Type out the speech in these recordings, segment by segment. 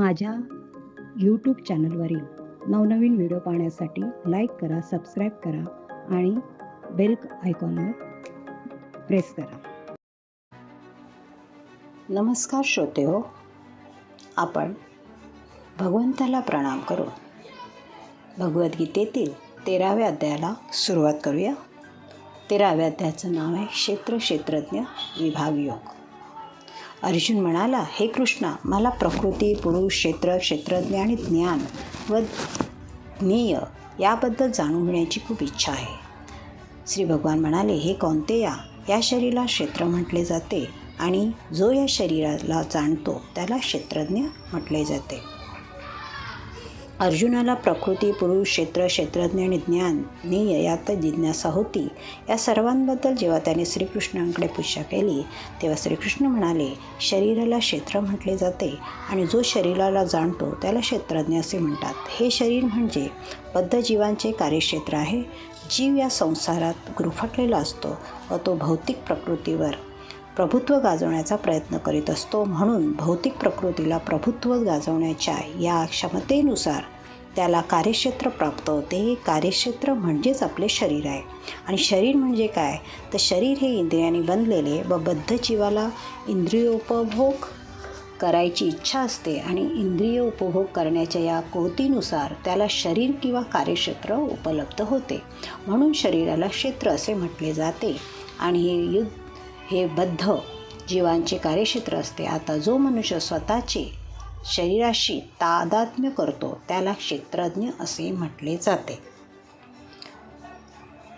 माझ्या यूट्यूब चॅनलवरील नवनवीन व्हिडिओ पाहण्यासाठी लाईक करा सबस्क्राईब करा आणि बेल आयकॉनवर प्रेस करा. नमस्कार श्रोते हो आपण भगवंताला प्रणाम करू भगवद्गीतेतील तेराव्या अध्यायाला सुरुवात करूया. तेराव्या अध्यायाचं नाव आहे क्षेत्र क्षेत्रज्ञ विभाग योग अर्जुन म्हणाला हे कृष्णा मला प्रकृती पुरुष क्षेत्र क्षेत्रज्ञ आणि ज्ञान व ज्ञेय याबद्दल जाणून घेण्याची खूप इच्छा आहे. श्री भगवान म्हणाले हे कोणतेया या या शरीराला क्षेत्र म्हटले जाते आणि जो या शरीराला जाणतो त्याला क्षेत्रज्ञ म्हटले जाते. अर्जुनाला प्रकृती पुरुष क्षेत्र क्षेत्रज्ञ आणि ज्ञान ज्ञेय यात जिज्ञासा होती. या सर्वांबद्दल जेव्हा त्याने श्रीकृष्णांकडे पूजा केली तेव्हा श्रीकृष्ण म्हणाले शरीराला क्षेत्र म्हटले जाते आणि जो शरीराला जाणतो त्याला क्षेत्रज्ञ असे म्हणतात. हे शरीर म्हणजे बद्ध जीवांचे कार्यक्षेत्र आहे. जीव या संसारात गुरफटलेला असतो व तो भौतिक प्रकृतीवर प्रभुत्व गाजवण्याचा प्रयत्न करीत असतो. म्हणून भौतिक प्रकृतीला प्रभुत्व गाजवण्याच्या या क्षमतेनुसार त्याला कार्यक्षेत्र प्राप्त होते. हे कार्यक्षेत्र म्हणजेच आपले शरीर आहे. आणि शरीर म्हणजे काय? तर शरीर हे इंद्रियाने बनलेले व बद्ध जीवाला इंद्रियोपभोग करायची इच्छा असते आणि इंद्रिय उपभोग करण्याच्या या कोतीनुसार त्याला शरीर किंवा कार्यक्षेत्र उपलब्ध होते. म्हणून शरीराला क्षेत्र असे म्हटले जाते. आणि हे युद्ध हे बद्ध जीवांचे कार्यक्षेत्र असते. आता जो मनुष्य स्वतःचे शरीराशी तादात्म्य करतो त्याला क्षेत्रज्ञ असे म्हटले जाते.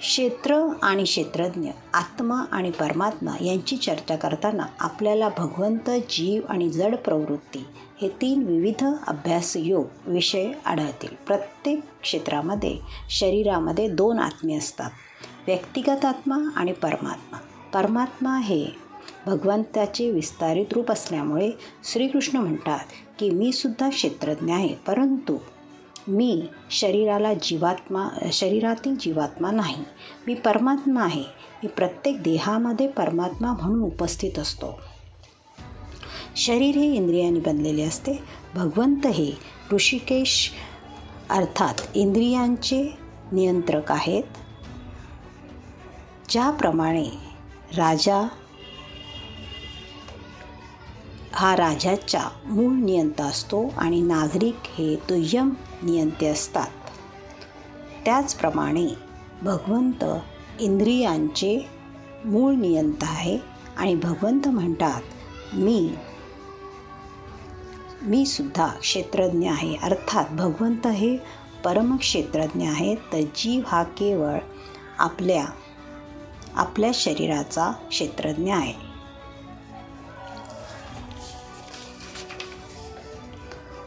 क्षेत्र आणि क्षेत्रज्ञ आत्मा आणि परमात्मा यांची चर्चा करताना आपल्याला भगवंत जीव आणि जड प्रवृत्ती हे तीन विविध अभ्यास योग विषय आढळतील. प्रत्येक क्षेत्रामध्ये शरीरामध्ये दोन आत्मे असतात. व्यक्तिगत आत्मा आणि परमात्मा. परमात्मा हे भगवंताचे विस्तारित रूप असल्यामुळे श्रीकृष्ण म्हणतात की मी सुद्धा क्षेत्रज्ञ आहे परंतु मी शरीराला जीवात्मा शरीरातील जीवात्मा नाही. मी परमात्मा आहे. मी प्रत्येक देहामध्ये परमात्मा म्हणून उपस्थित असतो. शरीर हे इंद्रियाने बनलेले असते. भगवंत हे ऋषिकेश अर्थात इंद्रियांचे नियंत्रक आहेत. ज्याप्रमाणे राजा हा राजाच्या मूळ नियंता असतो आणि नागरिक हे दुय्यम नियंते असतात. त्याचप्रमाणे भगवंत इंद्रियांचे मूळ नियंता आहे आणि भगवंत म्हणतात मी मी सुद्धा क्षेत्रज्ञ आहे. अर्थात भगवंत हे परमक्षेत्रज्ञ आहेत तर जीव हा केवळ आपल्या आपल्या शरीराचा क्षेत्रज्ञ आहे.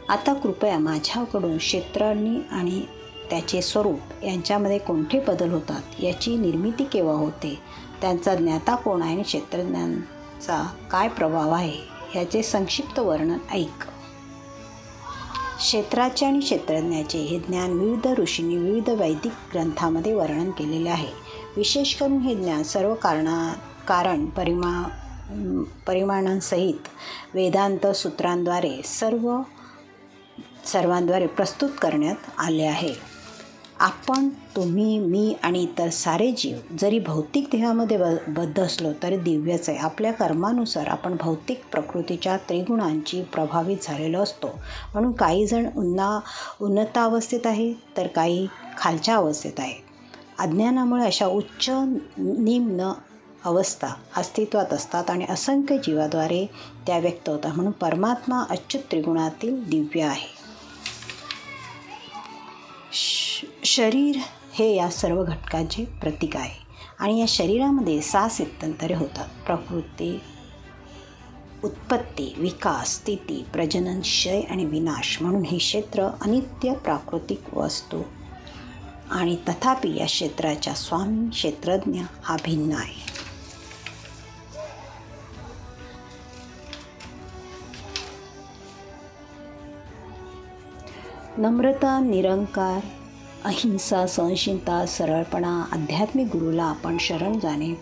आता कृपया माझ्याकडून क्षेत्रांनी आणि त्याचे स्वरूप यांच्यामध्ये कोणते बदल होतात याची निर्मिती केव्हा होते? त्यांचा ज्ञाता कोण आहे आणि क्षेत्रज्ञांचा काय प्रभाव आहे? याचे संक्षिप्त वर्णन ऐक. क्षेत्राचे आणि क्षेत्रज्ञाचे हे ज्ञान विविध ऋषींनी विविध वैदिक ग्रंथामध्ये वर्णन केलेले आहे. विशेष करून हे ज्ञान सर्व कारणा कारण परिमा परिमाणांसहित वेदांत सूत्रांद्वारे सर्व सर्वांद्वारे प्रस्तुत करण्यात आले आहे. आपण तुम्ही मी आणि इतर सारे जीव जरी भौतिक देहामध्ये ब बद्ध असलो तरी दिव्यच आहे आपल्या कर्मानुसार आपण भौतिक प्रकृतीच्या त्रिगुणांची प्रभावित झालेलो असतो. म्हणून काही जण उन्नता अवस्थेत आहे तर काही खालच्या अवस्थेत आहे. अज्ञानामुळे अशा उच्च निम्न अवस्था अस्तित्वात असतात आणि असंख्य जीवाद्वारे त्या व्यक्त होतात. म्हणून परमात्मा अच्युत त्रिगुणातील दिव्य आहे. श शरीर हे या सर्व घटकांचे प्रतीक आहे. आणि या शरीरामध्ये सहा सिद्धंतरे होतात. प्रकृती उत्पत्ती विकास स्थिती प्रजनन क्षय आणि विनाश म्हणून हे क्षेत्र अनित्य प्राकृतिक वस्तू. आणि तथापि या क्षेत्राच्या स्वामी क्षेत्रज्ञ हा भिन्न आहे. नम्रता निरंकार अहिंसा सहनशीलता सरळपणा आध्यात्मिक गुरुला आपण शरण जाणे.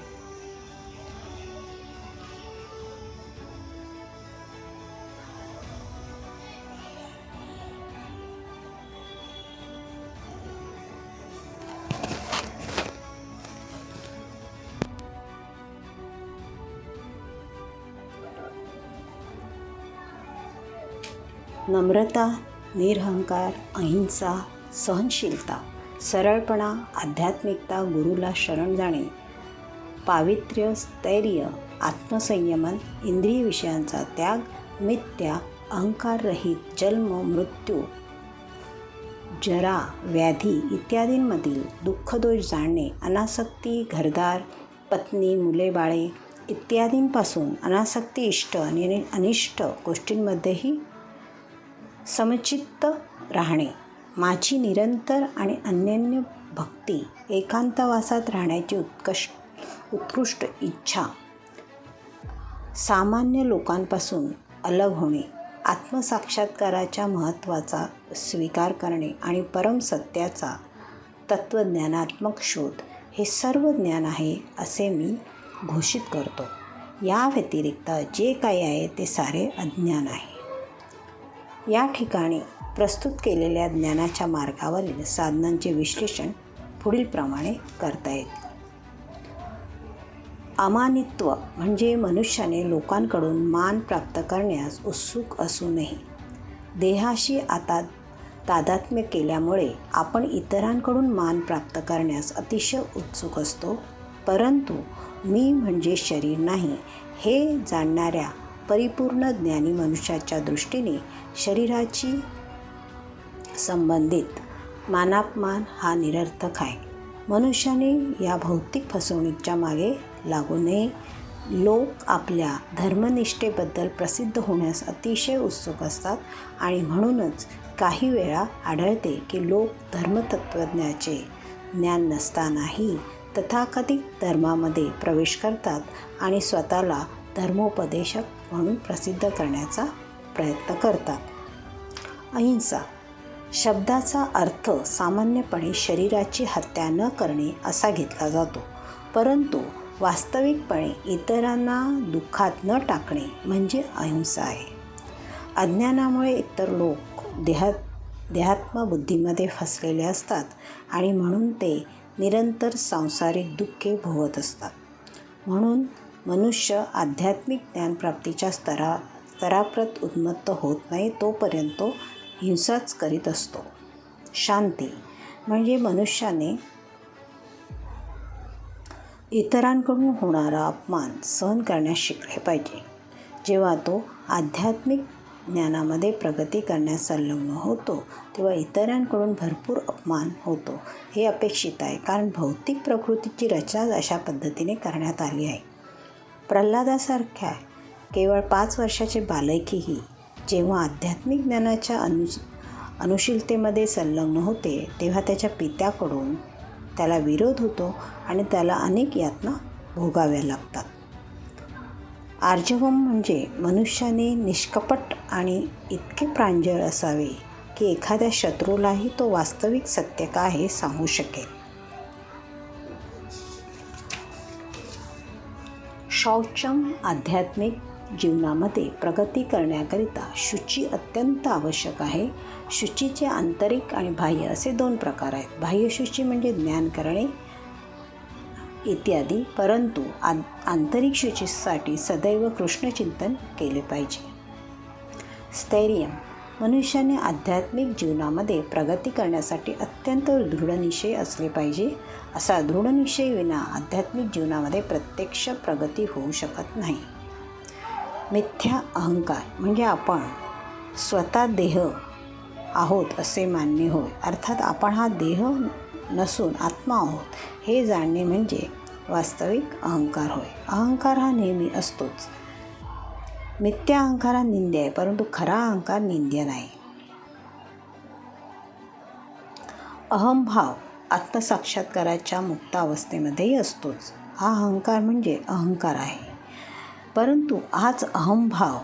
नम्रता निरहंकार अहिंसा सहनशीलता सरळपणा आध्यात्मिकता गुरुला शरण जाणे पावित्र्य स्थैर्य आत्मसंयमन इंद्रिय विषयांचा त्याग मिथ्या अहंकाररहित जन्म मृत्यू जरा व्याधी इत्यादींमधील दुःखदोष जाणणे अनासक्ती घरदार पत्नी मुले बाळे इत्यादींपासून अनासक्ती इष्ट आणि अनिष्ट गोष्टींमध्येही समचित्त राहणे माझी निरंतर आणि अन्यन्य भक्ती एकांतवासात राहण्याची उत्कश उत्कृष्ट इच्छा सामान्य लोकांपासून अलग होणे आत्मसाक्षात्काराच्या महत्त्वाचा स्वीकार करणे आणि परमसत्याचा तत्त्वज्ञानात्मक शोध हे सर्व ज्ञान आहे असे मी घोषित करतो. या व्यतिरिक्त जे काही आहे ते सारे अज्ञान आहे. या ठिकाणी प्रस्तुत केलेल्या ज्ञानाच्या मार्गावरील साधनांचे विश्लेषण पुढीलप्रमाणे करता येते अमानित्व म्हणजे मनुष्याने लोकांकडून मान प्राप्त करण्यास उत्सुक असूनही देहाशी आता तादात्म्य केल्यामुळे आपण इतरांकडून मान प्राप्त करण्यास अतिशय उत्सुक असतो परंतु मी म्हणजे शरीर नाही हे जाणणाऱ्या परिपूर्ण ज्ञानी मनुष्याच्या दृष्टीने शरीराची संबंधित मानापमान हा निरर्थक आहे. मनुष्याने या भौतिक फसवणुकीच्या मागे लागू नये. लोक आपल्या धर्मनिष्ठेबद्दल प्रसिद्ध होण्यास अतिशय उत्सुक असतात आणि म्हणूनच काही वेळा आढळते की लोक धर्मतत्त्वज्ञाचे ज्ञान नसतानाही तथाकथित धर्मामध्ये प्रवेश करतात आणि स्वतःला धर्मोपदेशक म्हणून प्रसिद्ध करण्याचा प्रयत्न करतात. अहिंसा शब्दाचा अर्थ सामान्यपणे शरीराची हत्या न करणे असा घेतला जातो. परंतु वास्तविकपणे इतरांना दुःखात न टाकणे म्हणजे अहिंसा आहे. अज्ञानामुळे इतर लोक देहात देहात्मबुद्धीमध्ये फसलेले असतात आणि म्हणून ते निरंतर सांसारिक दुःखे भोगत असतात. म्हणून मनुष्य आध्यात्मिक ज्ञानप्राप्तीच्या स्तरा स्तराप्रत उन्मत्त होत नाही तोपर्यंत तो हिंसाच करीत असतो. शांती म्हणजे मनुष्याने इतरांकडून होणारा अपमान सहन करण्यास शिकले पाहिजे. जेव्हा तो आध्यात्मिक ज्ञानामध्ये प्रगती करण्यास संलग्न होतो तेव्हा इतरांकडून भरपूर अपमान होतो. हे अपेक्षित आहे कारण भौतिक प्रकृतीची रचना अशा पद्धतीने करण्यात आली आहे. प्रल्हादासारख्या केवळ पाच वर्षाचे बालकीही जेव्हा आध्यात्मिक ज्ञानाच्या अनु अनुशीलतेमध्ये संलग्न होते तेव्हा त्याच्या पित्याकडून त्याला विरोध होतो आणि त्याला अनेक यातना भोगाव्या लागतात. आर्जवम म्हणजे मनुष्याने निष्कपट आणि इतके प्रांजळ असावे की एखाद्या शत्रूलाही तो वास्तविक सत्य काय हे सांगू शकेल. शौचम आध्यात्मिक जीवनामध्ये प्रगती करण्याकरिता शुची अत्यंत आवश्यक आहे. शुचीचे आंतरिक आणि बाह्य असे दोन प्रकार आहेत. बाह्य शुची म्हणजे ज्ञान करणे इत्यादी परंतु आं आंतरिक शुचीसाठी सदैव कृष्णचिंतन केले पाहिजे. स्थैर्य. मनुष्याने आध्यात्मिक जीवनामध्ये प्रगती करण्यासाठी अत्यंत दृढनिश्चय असले पाहिजे. असा दृढनिश्चय विना आध्यात्मिक जीवनामध्ये प्रत्यक्ष प्रगती होऊ शकत नाही. मिथ्या अहंकार म्हणजे आपण स्वतः देह आहोत असे मान्य होय. अर्थात आपण हा देह नसून आत्मा आहोत हे जाणणे म्हणजे वास्तविक अहंकार होय. अहंकार हा नेहमी असतोच. मिथ्या अहंकार हा निंद्य आहे परंतु खरा अहंकार निंद्य नाही. अहंभाव आत्मसाक्षात्काराच्या मुक्त अवस्थेमध्येही असतोच. हा अहंकार म्हणजे अहंकार आहे. परंतु हाच अहंभाव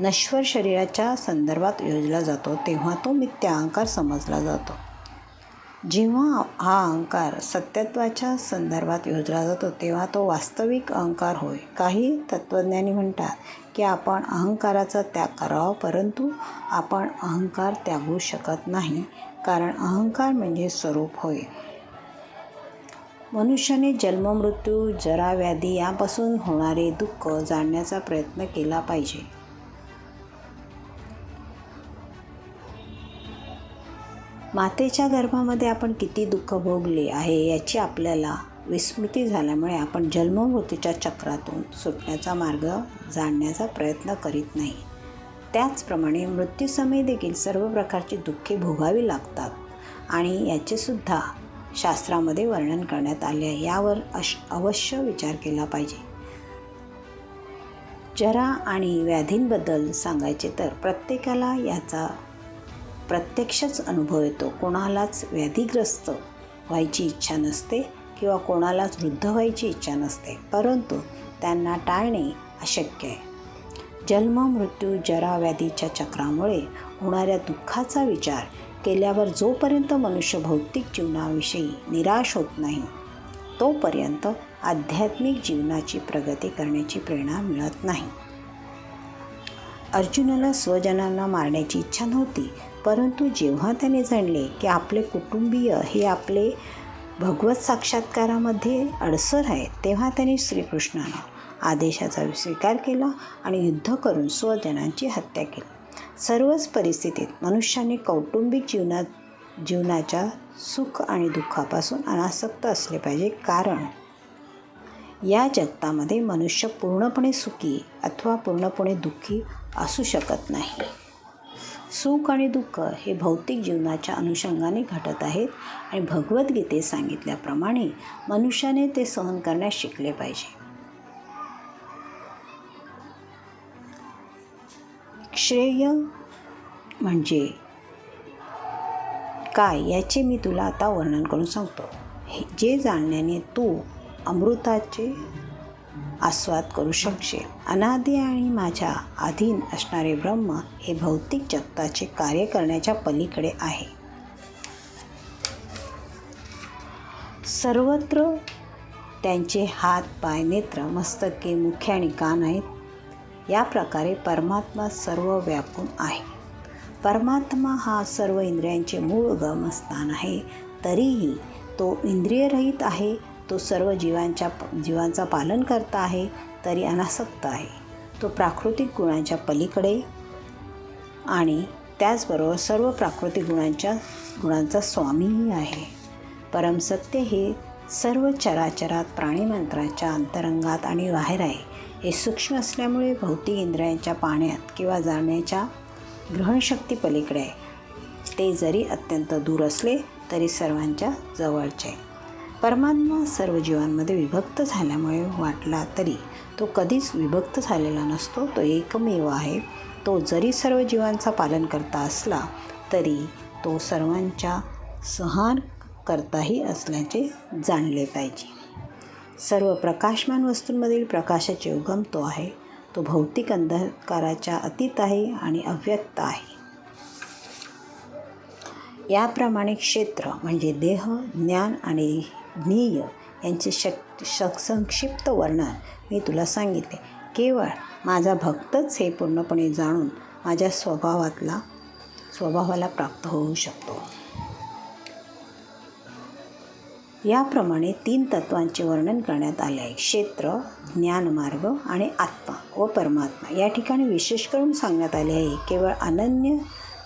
नश्वर शरीराच्या संदर्भात योजला जातो तेव्हा तो मिथ्या अहंकार समजला जातो. जेव्हा हा अहंकार सत्यत्वाच्या संदर्भात योजला जातो तेव्हा तो वास्तविक अहंकार होय. काही तत्त्वज्ञानी म्हणतात की आपण अहंकाराचा त्याग करावा परंतु आपण अहंकार त्यागू शकत नाही. कारण अहंकार म्हणजे स्वरूप होय. मनुष्याने जन्ममृत्यू जरा व्याधी यापासून होणारे दुःख जाणण्याचा प्रयत्न केला पाहिजे. मातेच्या गर्भामध्ये आपण किती दुःख भोगले आहे याची आपल्याला विस्मृती झाल्यामुळे आपण जन्ममृत्यूच्या चक्रातून सुटण्याचा मार्ग जाणण्याचा प्रयत्न करीत नाही. त्याचप्रमाणे मृत्यूसमयी देखील सर्व प्रकारची दुःखे भोगावी लागतात. आणि याचेसुद्धा शास्त्रामध्ये वर्णन करण्यात आले आहे. यावर अश अवश्य विचार केला पाहिजे. जरा आणि व्याधींबद्दल सांगायचे तर प्रत्येकाला याचा प्रत्यक्षच अनुभव येतो. कोणालाच व्याधीग्रस्त व्हायची इच्छा नसते किंवा कोणालाच वृद्ध व्हायची इच्छा नसते. परंतु त्यांना टाळणे अशक्य आहे. जन्म मृत्यू जरा व्याधीच्या चक्रामुळे होणाऱ्या दुःखाचा विचार केल्यावर जोपर्यंत मनुष्य भौतिक जीवनाविषयी निराश होत नाही तोपर्यंत आध्यात्मिक जीवनाची प्रगती करण्याची प्रेरणा मिळत नाही. अर्जुनाला स्वजनांना मारण्याची इच्छा नव्हती परंतु जेव्हा त्याने जाणले की आपले कुटुंबीय हे आपले भगवत साक्षात्कारामध्ये अडसर आहे तेव्हा त्याने श्रीकृष्णाला आदेशाचा स्वीकार केला आणि युद्ध करून स्वजनांची हत्या केली. सर्वच परिस्थितीत मनुष्याने कौटुंबिक जीवनात जीवनाच्या सुख आणि दुःखापासून अनासक्त असले पाहिजे. कारण या जगतामध्ये मनुष्य पूर्णपणे सुखी अथवा पूर्णपणे दुःखी असू शकत नाही. सुख आणि दुःख हे भौतिक जीवनाच्या अनुषंगाने घटत आहेत आणि भगवद्गीतेत सांगितल्याप्रमाणे मनुष्याने ते सहन करण्यास शिकले पाहिजे. श्रेय म्हणजे काय याचे मी तुला आता वर्णन करून सांगतो. हे जे जाणण्याने तू अमृताचे आस्वाद करू शकशील. अनादी आणि माझ्या अधीन असणारे ब्रह्म हे भौतिक जगताचे कार्य करण्याच्या पलीकडे आहे. सर्वत्र त्यांचे हात पाय नेत्र मस्तके मुख्य आणि कान आहेत. या प्रकारे परमात्मा सर्व व्यापून आहे. परमात्मा हा सर्व इंद्रियांचे मूळ गमस्थान आहे. तरीही तो इंद्रियरहित आहे तो सर्व जीवांच्या जीवांचा पालन करता आहे तरी अनासक्त आहे. तो प्राकृतिक गुणांच्या पलीकडे आणि त्याचबरोबर सर्व प्राकृतिक गुणांच्या गुणांचा स्वामीही आहे. परमसत्य हे सर्व चराचरात प्राणीमंत्राच्या अंतरंगात आणि बाहेर आहे. हे सूक्ष्म असल्यामुळे भौतिक इंद्रियांच्या पाण्यात किंवा जाण्याच्या ग्रहणशक्ती पलीकडे आहे. ते जरी अत्यंत दूर असले तरी सर्वांच्या जवळचे परमात्मा सर्व जीवांमध्ये विभक्त झाल्यामुळे वाटला तरी तो कधीच विभक्त झालेला नसतो तो एकमेव आहे. तो जरी सर्व जीवांचा पालन करता असला तरी तो सर्वांच्या सहार करताही असल्याचे जाणले पाहिजे. सर्व प्रकाशमान वस्तूंमधील प्रकाशाचे उगम तो आहे. तो भौतिक अंधकाराच्या अतीत आहे आणि अव्यक्त आहे. याप्रमाणे क्षेत्र म्हणजे देह ज्ञान आणि ज्ञेय यांचे शक शक संक्षिप्त वर्णन मी तुला सांगितले. केवळ माझा भक्तच हे पूर्णपणे जाणून माझ्या स्वभावातला स्वभावाला प्राप्त होऊ शकतो. याप्रमाणे तीन तत्वांचे वर्णन करण्यात आले आहे क्षेत्र ज्ञानमार्ग आणि आत्मा. व परमात्मा या ठिकाणी विशेष करून सांगण्यात आले आहे. केवळ अनन्य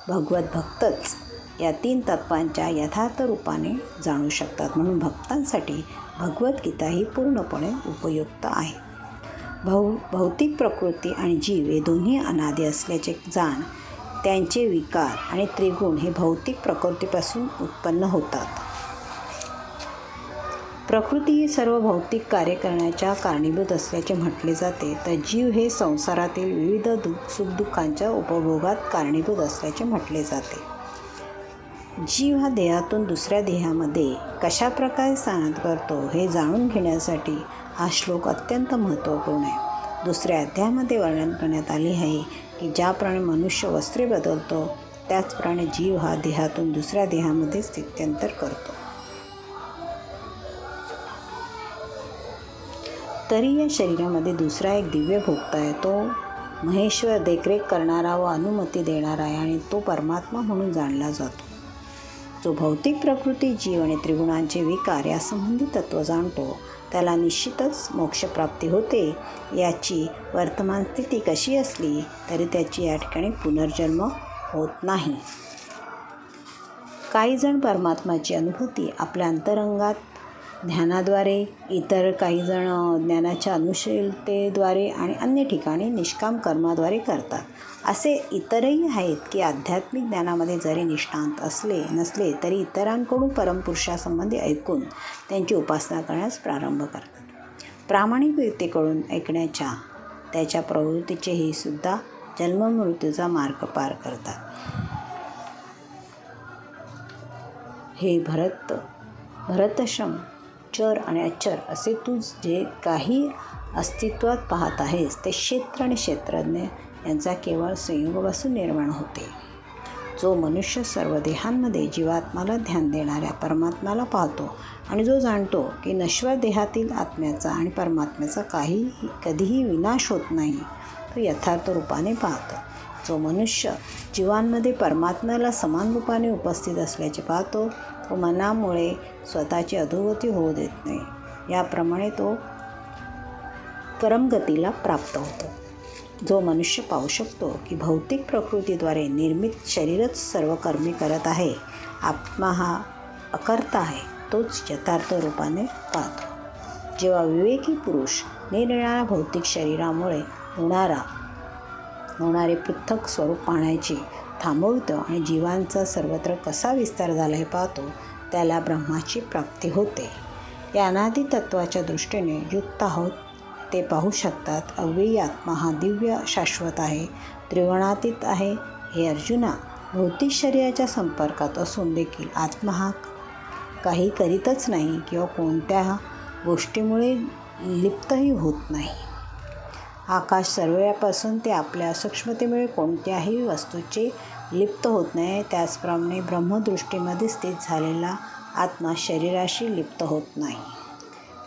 भगवत भक्तच या तीन तत्वांच्या यथार्थ रूपाने जाणू शकतात. म्हणून भक्तांसाठी भगवद्गीता ही पूर्णपणे उपयुक्त आहे. भौ भौतिक प्रकृती आणि जीव हे दोन्ही अनादे असल्याचे जाण त्यांचे विकार आणि त्रिगुण हे भौतिक प्रकृतीपासून उत्पन्न होतात. प्रकृती ही सर्व भौतिक कार्य करण्याच्या कारणीभूत असल्याचे म्हटले जाते. तर जीव हे संसारातील विविध दुःख सुखदुःखांच्या उपभोगात कारणीभूत असल्याचे म्हटले जाते. जीव हा देहातून दुसऱ्या देहामध्ये कशाप्रकारे स्थानांत करतो हे जाणून घेण्यासाठी हा श्लोक अत्यंत महत्त्वपूर्ण आहे. दुसऱ्या अध्यायामध्ये वर्णन करण्यात आले आहे की ज्याप्रमाणे मनुष्य वस्त्रे बदलतो त्याचप्रमाणे जीव हा देहातून दुसऱ्या देहामध्ये स्थित्यंतर करतो. तरी या शरीरामध्ये दुसरा एक दिव्य भोगता आहे तो महेश्वर देखरेख करणारा व अनुमती देणारा आहे आणि तो परमात्मा म्हणून जाणला जातो. जो भौतिक प्रकृती जीव आणि त्रिगुणांचे विकार यासंबंधी तत्त्व जाणतो त्याला निश्चितच मोक्षप्राप्ती होते. याची वर्तमान स्थिती कशी असली तरी त्याची या ठिकाणी पुनर्जन्म होत नाही. काही जण परमात्माची अनुभूती आपल्या अंतरंगात ध्यानाद्वारे इतर काही जण ज्ञानाच्या अनुशीलतेद्वारे आणि अन्य ठिकाणी निष्काम कर्माद्वारे करतात. असे इतरही आहेत की आध्यात्मिक ज्ञानामध्ये जरी निष्णांत असले नसले तरी इतरांकडून परमपुरुषासंबंधी ऐकून त्यांची उपासना करण्यास प्रारंभ करतात. प्रामाणिक व्यक्तीकडून ऐकण्याच्या त्याच्या प्रवृत्तीचेही सुद्धा जन्ममृत्यूचा मार्ग पार करतात. हे भरत भरतश्रम चर आणि अचर असे तू जे काही अस्तित्वात पाहत आहेस ते क्षेत्र आणि क्षेत्रज्ञ यांचा केवळ संयोगापासून निर्माण होते. जो मनुष्य सर्व देहांमध्ये जीवात्माला ध्यान देणाऱ्या परमात्म्याला पाहतो आणि जो जाणतो की नश्वर देहातील आत्म्याचा आणि परमात्म्याचा काही कधीही विनाश होत नाही तो यथार्थ रूपाने पाहतो. जो मनुष्य जीवांमध्ये परमात्म्याला समान रूपाने उपस्थित असल्याचे पाहतो मनामुळे स्वतःची अधोगती होऊ देत नाही. याप्रमाणे तो परमगतीला प्राप्त होतो. जो मनुष्य पाहू शकतो की भौतिक प्रकृतीद्वारे निर्मित शरीरच सर्व कर्मी करत आहे आत्मा हा अकर्ता आहे तोच यथार्थ रूपाने पाहतो. जेव्हा विवेकी पुरुष निरनिराळ्या भौतिक शरीरामुळे होणारा होणारे पृथक स्वरूप पाहण्याची थांबवतं आणि जीवांचा सर्वत्र कसा विस्तार झाला हे पाहतो त्याला ब्रह्माची प्राप्ती होते. या अनादी तत्वाच्या दृष्टीने युक्त आहोत ते पाहू शकतात अव्ययी आत्मा हा दिव्य शाश्वत आहे त्रिगुणातीत आहे हे अर्जुना भौतिक शरीराच्या संपर्कात असून देखील आत्मा हा काही करीतच नाही किंवा कोणत्या गोष्टीमुळे लिप्तही होत नाही. आकाश सर्वयापासून ते आपल्या सूक्ष्मतेमुळे कोणत्याही वस्तूचे लिप्त होत नाही त्याचप्रमाणे ब्रह्मदृष्टीमध्ये स्थित झालेला आत्मा शरीराशी लिप्त होत नाही.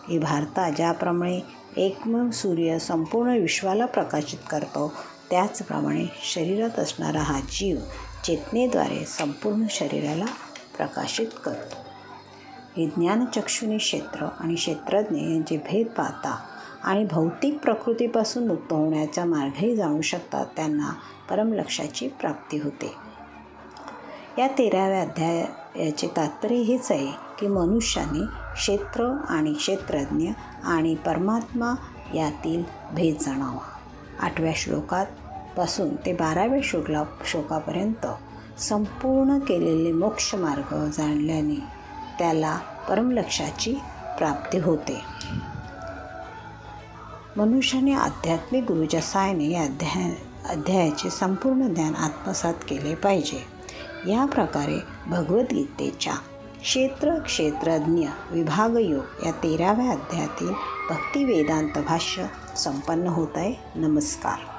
हे भारता ज्याप्रमाणे एकमेव सूर्य संपूर्ण विश्वाला प्रकाशित करतो त्याचप्रमाणे शरीरात असणारा हा जीव चेतनेद्वारे संपूर्ण शरीराला प्रकाशित करतो. हे ज्ञानचक्षुनी क्षेत्र आणि क्षेत्रज्ञ यांचे भेद पाहता आणि भौतिक प्रकृतीपासून मुक्त होण्याचा मार्गही जाणू शकतात त्यांना परमलक्षाची प्राप्ती होते. या तेराव्या अध्यायाचे तात्पर्य हेच आहे की मनुष्याने क्षेत्र आणि क्षेत्रज्ञ आणि परमात्मा यातील भेद जाणावा. आठव्या श्लोकात पासून ते बाराव्या श्लोकला श्लोकापर्यंत संपूर्ण केलेले मोक्ष मार्ग जाणल्याने त्याला परमलक्षाची प्राप्ती होते. मनुष्याने आध्यात्मिक गुरुच्या सायने या अध्याय अध्यायाचे संपूर्ण ज्ञान आत्मसात केले पाहिजे. या प्रकारे भगवद्गीतेच्या क्षेत्र क्षेत्रज्ञ विभागयोग या तेराव्या अध्यायातील भक्तिवेदांत भाष्य संपन्न होत आहे. नमस्कार.